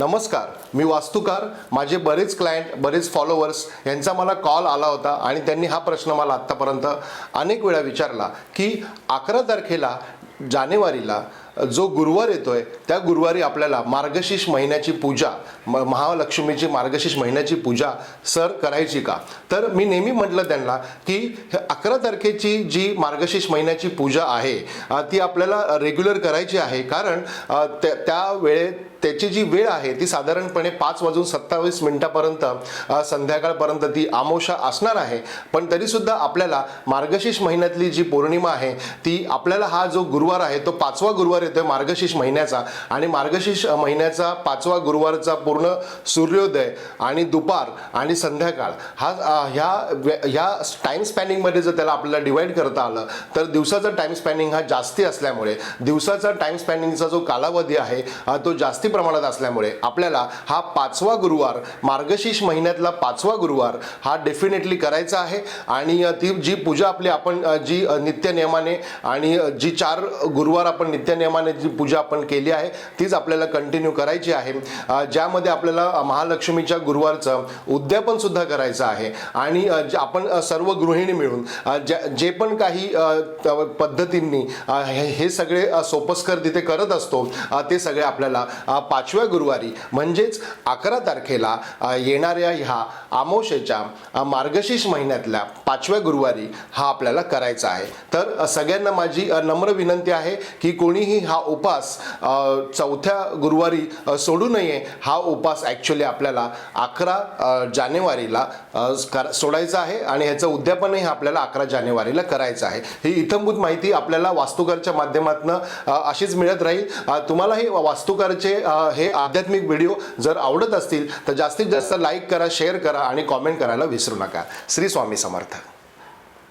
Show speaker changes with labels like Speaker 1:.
Speaker 1: नमस्कार मी वास्तुकार. माझे बरेच क्लायंट बरेच फॉलोअर्स यांचा मला कॉल आला होता आणि त्यांनी हा प्रश्न मला आत्तापर्यंत अनेक वेळा विचारला की अकरा तारखेला जानेवारीला जो गुरुवार येतोय त्या गुरुवारी आपल्याला मार्गशीर्ष महिन्याची पूजा म- महालक्ष्मीची मार्गशीर्ष महिन्याची पूजा सर करायची का? तर मी नेहमी म्हटलं त्यांना की अकरा तारखेची जी मार्गशीर्ष महिन्याची पूजा आहे ती आपल्याला रेग्युलर करायची आहे. कारण त्या त्या वेळेत त्याची जी वेळ आहे ती साधारणपणे पाच वाजून सत्तावीस मिनिटापर्यंत संध्याकाळपर्यंत ती आमोशा असणार आहे. पण तरीसुद्धा आपल्याला मार्गशीर्ष महिन्यातली जी पौर्णिमा आहे ती आपल्याला हा जो गुरुवार आहे तो पाचवा गुरुवार येतोय मार्गशीर्ष महिन्याचा आणि मार्गशीर्ष महिन्याचा पाचवा गुरुवारचा पूर्ण सूर्योदय आणि दुपार आणि संध्याकाळ हा ह्या ह्या टाईम स्पॅनिंगमध्ये जर त्याला आपल्याला डिवाईड करता आलं तर दिवसाचा टाईम स्पॅनिंग हा जास्ती असल्यामुळे दिवसाचा टाईम स्पॅनिंगचा जो कालावधी आहे तो जास्ती प्रमाणात असल्यामुळे आपल्याला हा पाचवा गुरुवार मार्गशीर्ष महिन्यातला पाचवा गुरुवार हा डेफिनेटली करायचा आहे. आणि ती जी पूजा आपली आपण जी नित्य नित्यनियमाने आणि जी चार गुरुवार आपण नित्यनियमाने जी पूजा आपण केली आहे तीच आपल्याला कंटिन्यू करायची आहे. ज्यामध्ये आपल्याला महालक्ष्मीच्या गुरुवारचं उद्यापन सुद्धा करायचं आहे. आणि आपण सर्व गृहिणी मिळून ज्या जे पण काही पद्धतींनी हे सगळे सोपस्कर तिथे करत असतो ते सगळे आपल्याला पाचव्या गुरुवारी म्हणजेच अकरा तारखेला येणाऱ्या ह्या आमोशेच्या मार्गशीर्ष महिन्यातल्या पाचव्या गुरुवारी हा आपल्याला करायचा आहे. तर सगळ्यांना माझी नम्र विनंती आहे की कोणीही हा उपास चौथ्या गुरुवारी सोडू नये हा उपास ॲक्च्युली आपल्याला अकरा जानेवारीला कर- सोडायचा आहे आणि ह्याचं उद्यापनही आपल्याला अकरा जानेवारीला करायचं आहे. ही इथंभूत माहिती आपल्याला वास्तुकारच्या माध्यमातून अशीच मिळत राहील. तुम्हालाही वास्तुकारचे हे आध्यात्मिक व्हिडिओ जर आवडत असतील तर जास्तीत जास्त लाईक करा शेअर करा आणि कॉमेंट करायला विसरू नका. श्री स्वामी समर्थ.